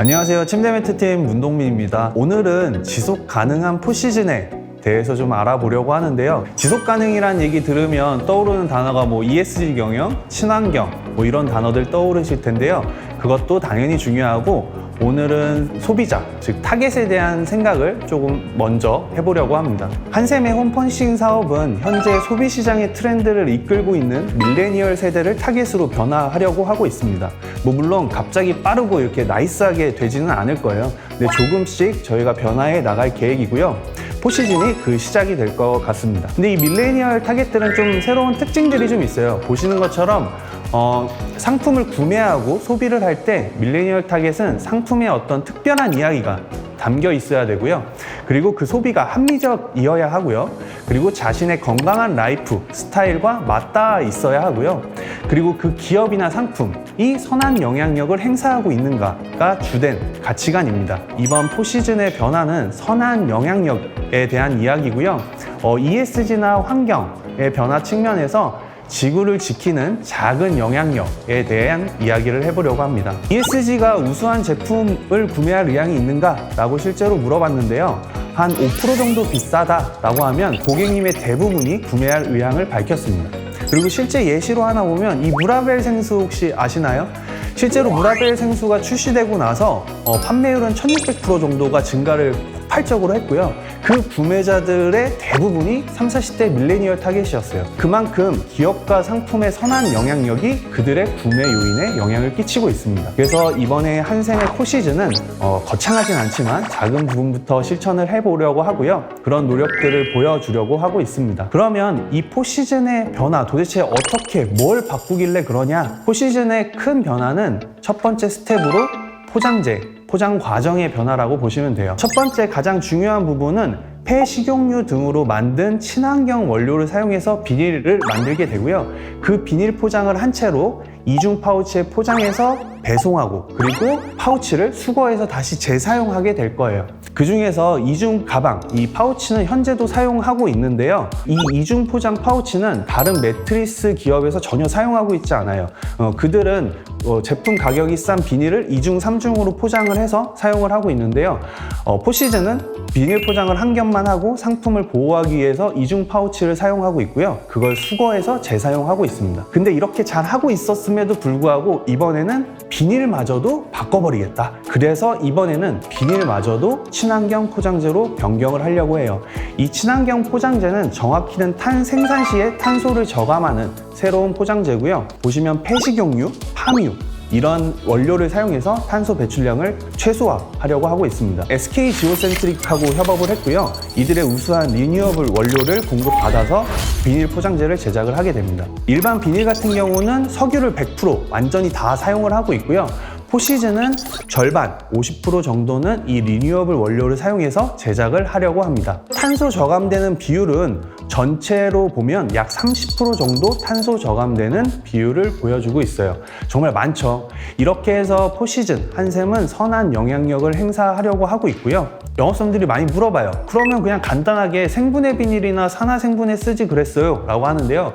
안녕하세요. 침대 매트팀 문동민입니다. 오늘은 지속 가능한 포시즌에 대해서 좀 알아보려고 하는데요. 지속 가능이란 얘기 들으면 떠오르는 단어가 뭐 ESG 경영, 친환경 뭐 이런 단어들 떠오르실 텐데요. 그것도 당연히 중요하고 오늘은 소비자, 즉 타겟에 대한 생각을 조금 먼저 해보려고 합니다. 한샘의 홈펀싱 사업은 현재 소비 시장의 트렌드를 이끌고 있는 밀레니얼 세대를 타겟으로 변화하려고 하고 있습니다. 뭐 물론 갑자기 빠르고 이렇게 나이스하게 되지는 않을 거예요. 근데 조금씩 저희가 변화해 나갈 계획이고요. 포시즌이 그 시작이 될 것 같습니다. 근데 이 밀레니얼 타겟들은 좀 새로운 특징들이 좀 있어요. 보시는 것처럼 어, 상품을 구매하고 소비를 할 때 밀레니얼 타겟은 상품의 어떤 특별한 이야기가 담겨 있어야 되고요. 그리고 그 소비가 합리적이어야 하고요. 그리고 자신의 건강한 라이프 스타일과 맞닿아 있어야 하고요. 그리고 그 기업이나 상품이 선한 영향력을 행사하고 있는가가 주된 가치관입니다. 이번 포시즌의 변화는 선한 영향력에 대한 이야기고요. 어, ESG나 환경의 변화 측면에서 지구를 지키는 작은 영향력에 대한 이야기를 해보려고 합니다. ESG가 우수한 제품을 구매할 의향이 있는가? 라고 실제로 물어봤는데요. 한 5% 정도 비싸다라고 하면 고객님의 대부분이 구매할 의향을 밝혔습니다. 그리고 실제 예시로 하나 보면 이 무라벨 생수 혹시 아시나요? 실제로 무라벨 생수가 출시되고 나서 어, 판매율은 1600% 정도가 증가를 폭발적으로 했고요. 그 구매자들의 대부분이 3, 40대 밀레니얼 타겟이었어요. 그만큼 기업과 상품의 선한 영향력이 그들의 구매 요인에 영향을 끼치고 있습니다. 그래서 이번에 한샘의 코시즌은 어, 거창하진 않지만 작은 부분부터 실천을 해보려고 하고요. 그런 노력들을 보여주려고 하고 있습니다. 그러면 이 포시즌의 변화 도대체 어떻게 뭘 바꾸길래 그러냐? 포시즌의 큰 변화는 첫 번째 스텝으로 포장재, 포장 과정의 변화라고 보시면 돼요. 첫 번째 가장 중요한 부분은 폐식용유 등으로 만든 친환경 원료를 사용해서 비닐을 만들게 되고요. 그 비닐 포장을 한 채로 이중 파우치에 포장해서 배송하고 그리고 파우치를 수거해서 다시 재사용하게 될 거예요. 그 중에서 이중 가방, 이 파우치는 현재도 사용하고 있는데요. 이 이중 포장 파우치는 다른 매트리스 기업에서 전혀 사용하고 있지 않아요. 어, 그들은 어, 제품 가격이 싼 비닐을 이중, 삼중으로 포장을 해서 사용을 하고 있는데요. 어, 포시즌은 비닐 포장을 한 겹만 하고 상품을 보호하기 위해서 이중 파우치를 사용하고 있고요. 그걸 수거해서 재사용하고 있습니다. 근데 이렇게 잘 하고 있었 음에도 불구하고 이번에는 비닐마저도 바꿔버리겠다. 그래서 이번에는 비닐마저도 친환경 포장재로 변경을 하려고 해요. 이 친환경 포장재는 정확히는 탄 생산 시에 탄소를 저감하는 새로운 포장재고요. 보시면 폐식용유, 파뮤, 이런 원료를 사용해서 탄소 배출량을 최소화하려고 하고 있습니다. SK 지오센트릭하고 협업을 했고요. 이들의 우수한 리뉴어블 원료를 공급받아서 비닐 포장재를 제작을 하게 됩니다. 일반 비닐 같은 경우는 석유를 100% 완전히 다 사용을 하고 있고요. 포시즌은 절반, 50% 정도는 이 리뉴어블 원료를 사용해서 제작을 하려고 합니다. 탄소 저감되는 비율은 전체로 보면 약 30% 정도 탄소 저감되는 비율을 보여주고 있어요. 정말 많죠. 이렇게 해서 포시즌, 한샘은 선한 영향력을 행사하려고 하고 있고요. 영업선들이 많이 물어봐요. 그러면 그냥 간단하게 생분해 비닐이나 산화 생분해 쓰지 그랬어요. 라고 하는데요.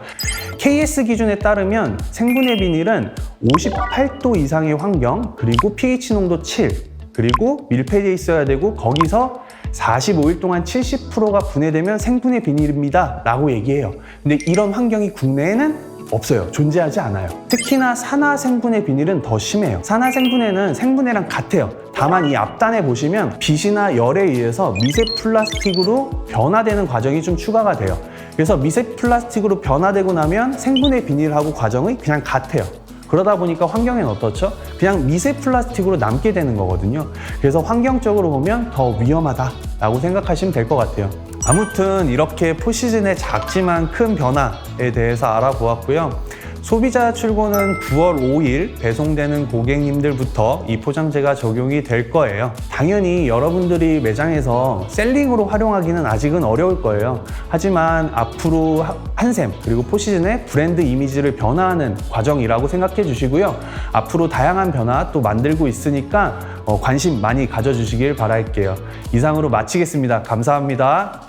KS 기준에 따르면 생분해 비닐은 58도 이상의 환경, 그리고 pH 농도 7, 그리고 밀폐되어 있어야 되고 거기서 45일 동안 70%가 분해되면 생분해 비닐입니다. 라고 얘기해요. 근데 이런 환경이 국내에는 없어요. 존재하지 않아요. 특히나 산화 생분해 비닐은 더 심해요. 산화 생분해는 생분해랑 같아요. 다만 이 앞단에 보시면 빛이나 열에 의해서 미세 플라스틱으로 변화되는 과정이 좀 추가가 돼요. 그래서 미세 플라스틱으로 변화되고 나면 생분해 비닐하고 과정이 그냥 같아요. 그러다 보니까 환경엔 어떻죠? 그냥 미세 플라스틱으로 남게 되는 거거든요. 그래서 환경적으로 보면 더 위험하다라고 생각하시면 될 것 같아요. 아무튼 이렇게 포시즌의 작지만 큰 변화에 대해서 알아보았고요. 소비자 출고는 9월 5일 배송되는 고객님들부터 이 포장재가 적용이 될 거예요. 당연히 여러분들이 매장에서 셀링으로 활용하기는 아직은 어려울 거예요. 하지만 앞으로 한샘 그리고 포시즌의 브랜드 이미지를 변화하는 과정이라고 생각해 주시고요. 앞으로 다양한 변화 또 만들고 있으니까 어, 관심 많이 가져주시길 바랄게요. 이상으로 마치겠습니다. 감사합니다.